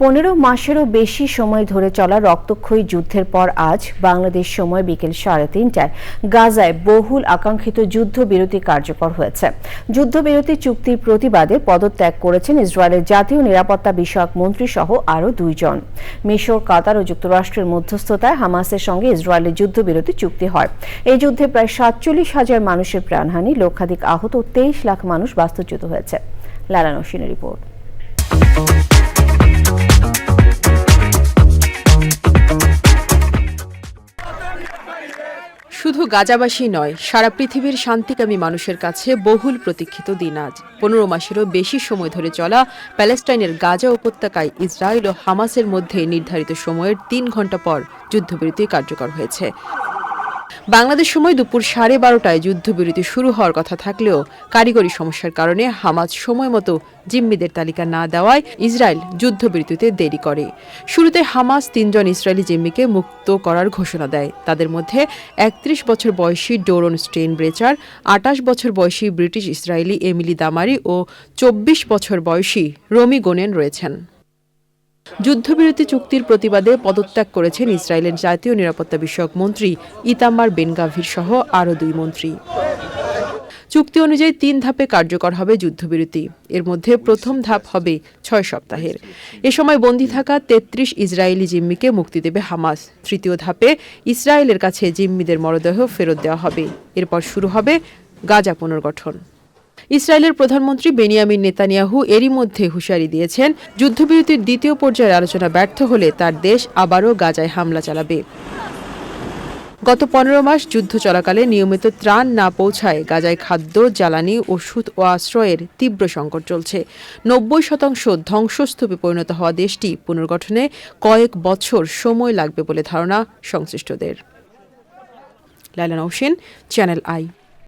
পনেরো মাসেরও বেশি সময় ধরে চলা রক্তক্ষয়ী যুদ্ধের পর আজ বাংলাদেশ সময় বিকেল সাড়ে তিনটায় গাজায় বহুল আকাঙ্ক্ষিত যুদ্ধবিরতি কার্যকর হয়েছে। যুদ্ধবিরতি চুক্তির প্রতিবাদে পদত্যাগ করেছেন ইসরায়েলের জাতীয় নিরাপত্তা বিষয়ক মন্ত্রী সহ আরও দুইজন। মিশর, কাতার ও যুক্তরাষ্ট্রের মধ্যস্থতায় হামাসের সঙ্গে ইসরায়েলের যুদ্ধবিরতি চুক্তি হয়। এই যুদ্ধে প্রায় সাতচল্লিশ হাজার মানুষের প্রাণহানি, লক্ষাধিক আহত ও তেইশ লাখ মানুষ বাস্তুচ্যুত হয়েছে। লালা রিপোর্ট। শুধু গাজাবাসী নয়, সারা পৃথিবীর শান্তিকামী মানুষের কাছে বহুল প্রতীক্ষিত দিন আজ। পনেরো মাসেরও বেশি সময় ধরে চলা প্যালেস্টাইনের গাজা উপত্যকায় ইসরায়েল ও হামাসের মধ্যে নির্ধারিত সময়ের তিন ঘণ্টা পর যুদ্ধবিরতি কার্যকর হয়েছে। বাংলাদেশ সময় দুপুর সাড়ে বারোটায় যুদ্ধবিরতি শুরু হওয়ার কথা থাকলেও কারিগরি সমস্যার কারণে হামাজ সময় মতো জিম্মিদের তালিকা না দেওয়ায় ইসরায়েল যুদ্ধবিরতিতে দেরি করে। শুরুতে হামাস তিনজন ইসরায়েলি জিম্মিকে মুক্ত করার ঘোষণা দেয়। তাদের মধ্যে একত্রিশ বছর বয়সী ডোরন স্টেইন ব্রেচার আটাশ বছর বয়সী ব্রিটিশ ইসরায়েলি এমিলি দামারি ও চব্বিশ বছর বয়সী রমি গোনেন রয়েছেন। যুদ্ধবিরতি চুক্তির প্রতিবাদে পদত্যাগ করেছেন ইসরায়েলের জাতীয় নিরাপত্তা বিষয়ক মন্ত্রী ইতাম্মার বেনগাভির সহ আরও দুই মন্ত্রী। চুক্তি অনুযায়ী তিন ধাপে কার্যকর হবে যুদ্ধবিরতি। এর মধ্যে প্রথম ধাপ হবে ছয় সপ্তাহের। এ সময় বন্দী থাকা তেত্রিশ ইসরায়েলি জিম্মিকে মুক্তি দেবে হামাস। তৃতীয় ধাপে ইসরায়েলের কাছে জিম্মিদের মরদেহ ফেরত দেওয়া হবে। এরপর শুরু হবে গাজা পুনর্গঠন। ইসরায়েলের প্রধানমন্ত্রী বেনিয়ামিন নেতানিয়াহু এরই মধ্যে হুঁশিয়ারি দিয়েছেন, যুদ্ধবিরতির দ্বিতীয় পর্যায়ের আলোচনা ব্যর্থ হলে তার দেশ আবারও গাজায় হামলা চালাবে। গত পনেরো মাস যুদ্ধ চলাকালে নিয়মিত ত্রাণ না পৌঁছায় গাজায় খাদ্য, জ্বালানি, ওষুধ ও আশ্রয়ের তীব্র সংকট চলছে। নব্বই শতাংশ ধ্বংসস্তূপে পরিণত হওয়া দেশটি পুনর্গঠনে কয়েক বছর সময় লাগবে বলে ধারণা সংশ্লিষ্টদের। Laila Nousen channel I.